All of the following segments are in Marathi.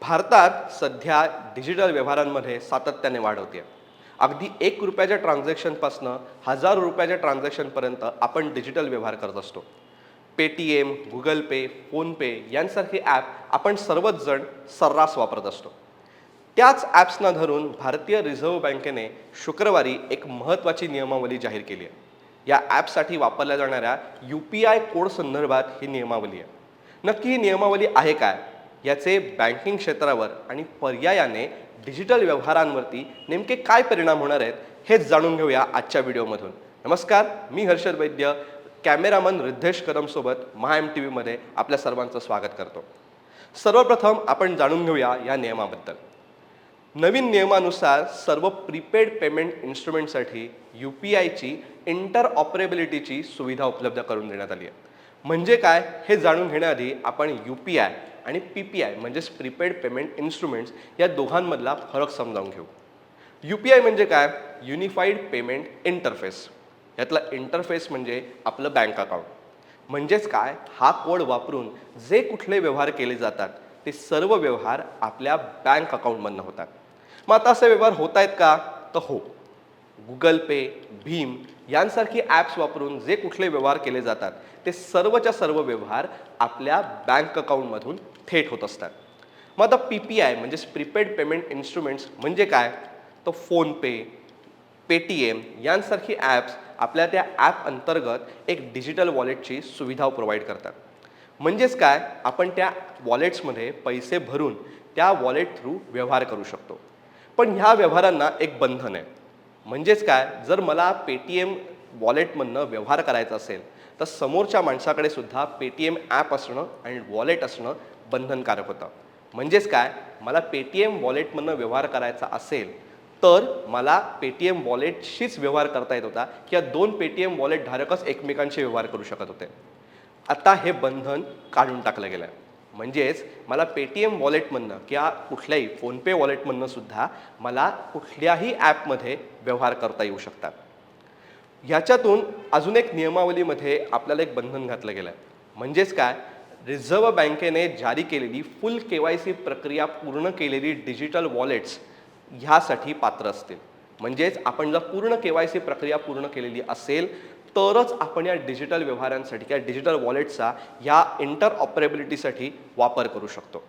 भारतात सध्या डिजिटल व्यवहारांमध्ये सातत्याने वाढ होते अगदी एक रुपयाच्या ट्रान्झॅक्शनपासनं हजारो रुपयाच्या ट्रान्झॅक्शनपर्यंत आपण डिजिटल व्यवहार करत असतो. पेटीएम गुगल पे फोनपे यांसारखे ॲप आपण सर्वच जण सर्रास वापरत असतो. त्याच ॲप्सना धरून भारतीय रिझर्व्ह बँकेने शुक्रवारी एक महत्त्वाची नियमावली जाहीर केली आहे या ॲपसाठी वापरल्या जाणाऱ्या यू पी आय कोड संदर्भात ही नियमावली आहे. नक्की ही नियमावली आहे काय? याचे बँकिंग क्षेत्रावर आणि पर्यायाने डिजिटल व्यवहारांवरती नेमके काय परिणाम होणार आहेत हेच जाणून घेऊया आजच्या व्हिडिओमधून. नमस्कार मी हर्षद वैद्य कॅमेरामन रिद्धेश कदमसोबत महा एम टी व्हीमध्ये आपल्या सर्वांचं स्वागत करतो. सर्वप्रथम आपण जाणून घेऊया या नियमाबद्दल. नवीन नियमानुसार सर्व प्रीपेड पेमेंट इन्स्ट्रुमेंटसाठी यू पी आयची इंटर ऑपरेबिलिटीची सुविधा उपलब्ध करून देण्यात आली आहे. म्हणजे काय हे जाणून घेण्याआधी आपण यू पी आय आणि पी पी आय म्हणजेच प्रीपेड पेमेंट इन्स्ट्रुमेंट्स या दोघांमधला फरक समजावून घेऊ. यू पी आय म्हणजे काय? Unified payment interface. यातला इंटरफेस म्हणजे आपलं बँक अकाउंट. म्हणजेच काय? हा कोड वापरून जे कुठले व्यवहार केले जातात ते सर्व व्यवहार आपल्या बँक अकाउंटमधनं होतात. मग आता असे व्यवहार होत आहेत का? तर हो. गुगल पे भीम यांसारखी ॲप्स वापरून जे कुठले व्यवहार केले जातात ते सर्वच्या सर्व व्यवहार आपल्या बँक अकाउंटमधून थेट होत असतात. मग आता पी पी आय म्हणजेच प्रीपेड पेमेंट इन्स्ट्रुमेंट्स म्हणजे काय? तर फोनपे पेटीएम यांसारखी ॲप्स आपल्या त्या ॲप अंतर्गत एक डिजिटल वॉलेटची सुविधा प्रोव्हाइड करतात. म्हणजेच काय? आपण त्या वॉलेट्समध्ये पैसे भरून त्या वॉलेट थ्रू व्यवहार करू शकतो. पण ह्या व्यवहारांना एक बंधन आहे. म्हणजेच काय? जर मला पेटीएम वॉलेटमधनं व्यवहार करायचा असेल तर समोरच्या माणसाकडे सुद्धा पेटीएम ॲप असणं आणि वॉलेट असणं बंधनकारक होतं. म्हणजेच काय? मला पेटीएम वॉलेटमधनं व्यवहार करायचा असेल तर मला पेटीएम वॉलेटशीच व्यवहार करता येत होता किंवा दोन पेटीएम वॉलेट धारकच एकमेकांशी व्यवहार करू शकत होते. आता हे बंधन काढून टाकलं गेलं आहे म्हणजेच मला पेटीएम वॉलेटमधनं किंवा कुठल्याही फोनपे वॉलेटमधनं सुद्धा मला कुठल्याही ॲपमध्ये व्यवहार करता येऊ शकतात. ह्याच्यातून अजून एक नियमावलीमध्ये आपल्याला एक बंधन घातलं गेलं आहे म्हणजेच काय? रिझर्व्ह बँकेने जारी केलेली फुल के वाय सी प्रक्रिया पूर्ण केलेली डिजिटल वॉलेट्स ह्यासाठी पात्र असतील. म्हणजेच आपण जर पूर्ण के वाय सी प्रक्रिया पूर्ण केलेली असेल तरच आपण या डिजिटल व्यवहारांसाठी किंवा डिजिटल वॉलेटचा या इंटर ऑपरेबिलिटीसाठी वापर करू शकतो.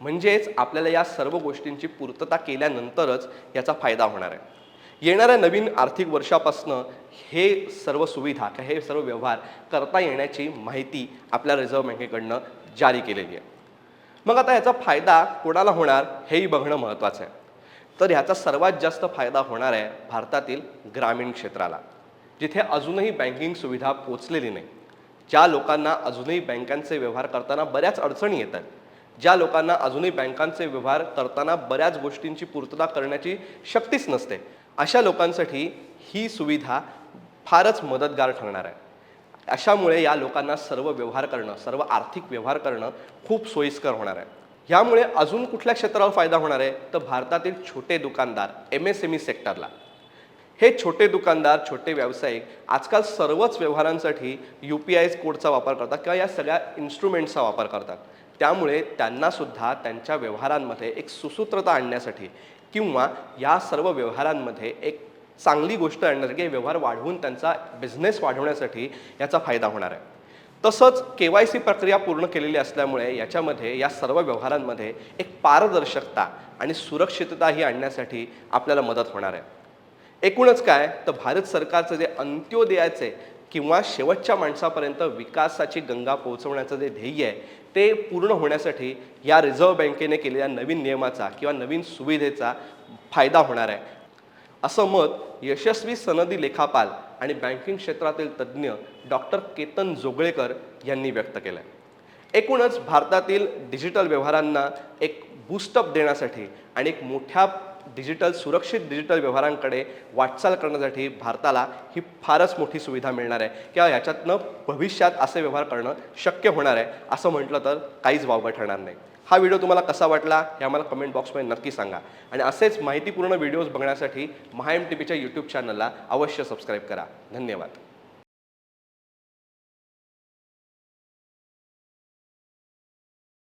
म्हणजेच आपल्याला या सर्व गोष्टींची पूर्तता केल्यानंतरच याचा फायदा होणार आहे. येणाऱ्या नवीन आर्थिक वर्षापासनं हे सर्व सुविधा किंवा हे सर्व व्यवहार करता येण्याची माहिती आपल्या रिझर्व्ह बँकेकडनं जारी केलेली आहे. मग आता याचा फायदा कोणाला होणार हेही बघणं महत्त्वाचं आहे. तर ह्याचा सर्वात जास्त फायदा होणार आहे भारतातील ग्रामीण क्षेत्राला. जिथे अजूनही बँकिंग सुविधा पोचलेली नाही. ज्या लोकांना अजूनही बँकांचे व्यवहार करताना बऱ्याच अडचणी येतात ज्या लोकांना अजूनही बँकांचे व्यवहार करताना बऱ्याच गोष्टींची पूर्तता करण्याची शक्तीच नसते अशा लोकांसाठी ही सुविधा फारच मदतगार ठरणार आहे. अशामुळे या लोकांना सर्व व्यवहार करणं सर्व आर्थिक व्यवहार करणं खूप सोयीस्कर होणार आहे. ह्यामुळे अजून कुठल्या क्षेत्रावर फायदा होणार आहे? तर भारतातील छोटे दुकानदार एम एस एम ई सेक्टरला हे छोटे दुकानदार छोटे व्यावसायिक आजकाल सर्वच व्यवहारांसाठी यू पी आय कोडचा वापर करतात किंवा या सगळ्या इन्स्ट्रुमेंट्सचा वापर करतात. त्यामुळे त्यांनासुद्धा त्यांच्या व्यवहारांमध्ये एक सुसूत्रता आणण्यासाठी किंवा या सर्व व्यवहारांमध्ये एक चांगली गोष्ट आणण्यासाठी व्यवहार वाढवून त्यांचा बिझनेस वाढवण्यासाठी याचा फायदा होणार आहे. तसंच के वाय सी प्रक्रिया पूर्ण केलेली असल्यामुळे याच्यामध्ये या सर्व व्यवहारांमध्ये एक पारदर्शकता आणि सुरक्षितता ही आणण्यासाठी आपल्याला मदत होणार आहे. एकूणच काय? तर भारत सरकारचं जे अंत्योदयाचे किंवा शेवटच्या माणसापर्यंत विकासाची गंगा पोहोचवण्याचं जे ध्येय आहे ते पूर्ण होण्यासाठी या रिझर्व्ह बँकेने केलेल्या नवीन नियमाचा किंवा नवीन सुविधेचा फायदा होणार आहे. असं मत यशस्वी सनदी लेखापाल आणि बँकिंग क्षेत्रातील तज्ज्ञ डॉक्टर केतन जोगळेकर यांनी व्यक्त केलं आहे एकूणच भारतातील डिजिटल व्यवहारांना एक बूस्टअप देण्यासाठी आणि एक मोठ्या डिजिटल सुरक्षित डिजिटल व्यवहारांकडे वाटचाल करण्यासाठी भारताला ही फारच मोठी सुविधा मिळणार आहे. किंवा ह्याच्यातनं भविष्यात असे व्यवहार करणं शक्य होणार आहे असं म्हटलं तर काहीच वावगं ठरणार नाही. हा व्हिडिओ तुम्हाला कसा वाटला हे आम्हाला कमेंट बॉक्समध्ये नक्की सांगा. आणि असेच माहितीपूर्ण व्हिडिओज बघण्यासाठी महा एम टी व्हीच्या यूट्यूब चॅनलला अवश्य सबस्क्राईब करा. धन्यवाद.